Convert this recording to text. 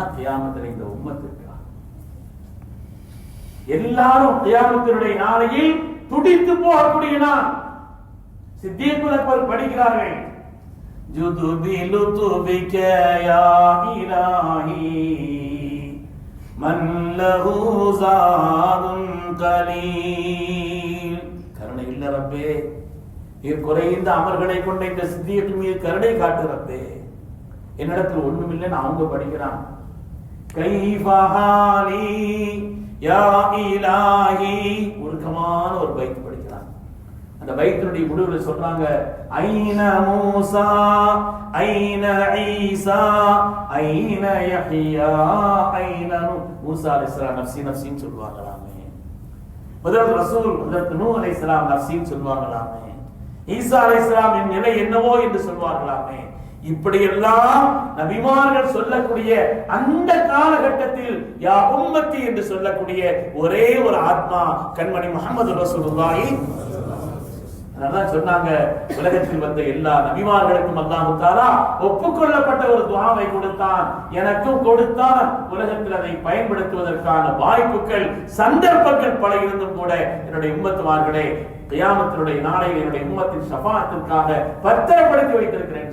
தான் கியாமத்தில் இந்த உம்மத்துக்கு எல்லாரும் கியாமத்தினுடைய நாளையில் துடித்து போகக்கூடிய நான் சித்தியக்குல் அக்பர் படிக்கிறார்கள். ஜுதுபி லுதுபிக யா இலாஹி மன் லஹு ஜாதுன் கலீல். கருணை இல்ல ரப்பே நீர் குறைந்த அமர்களை கொண்ட இந்த சித்தியத்தின் மீது கருணை காட்டு ரப்பே. என்னிடத்தில் ஒண்ணும் இல்லைன்னு அவங்க படிக்கிறான் கைஃபஹாலி யா இலாஹி. உருக்கமான ஒரு பைத் படிக்கிறான். அந்த பைத்தினுடைய முடிவுல சொல்றாங்க ஐன மூசா ஐன ஈசா ஐன யஹ்யா ஐன மூசா அலைஹிஸ்ஸலாம் நஃப்ஸி நஃப்ஸின்னு சொல்வாங்களாமே முதல் ரசூல் முதல் நூ அலைஹிஸ்ஸலாம் நஃப்ஸின்னு சொல்வாங்களாமே ஈசா அலைஹிஸ்ஸலாமின் நிலை என்னவோ என்று சொல்வார்களாமே இப்படியெல்லாம் நபிமார்கள் சொல்லக்கூடிய அந்த காலகட்டத்தில் யா உம்மத்தி என்று சொல்லக்கூடிய ஒரே ஒரு ஆத்மா கண்மணி முகமது ரசூலுல்லாஹி. அதான் சொன்னாங்க உலகத்தில் வந்த எல்லா நபிமார்களுக்கும் அல்லாஹ் தாலா ஒப்புக்கொள்ளப்பட்ட ஒரு துவாவை கொடுத்தான். எனக்கும் கொடுத்தான். உலகத்தில் அதை பயன்படுத்துவதற்கான வாய்ப்புகள் சந்தர்ப்பங்கள் பல இருந்தும் கூட என்னுடைய உம்மத்துமார்களே கியாமத்தினுடைய நாளையில் என்னுடைய உம்மத்தின் சபாத்திற்காக பத்திரப்படுத்தி வைத்திருக்கிறேன்.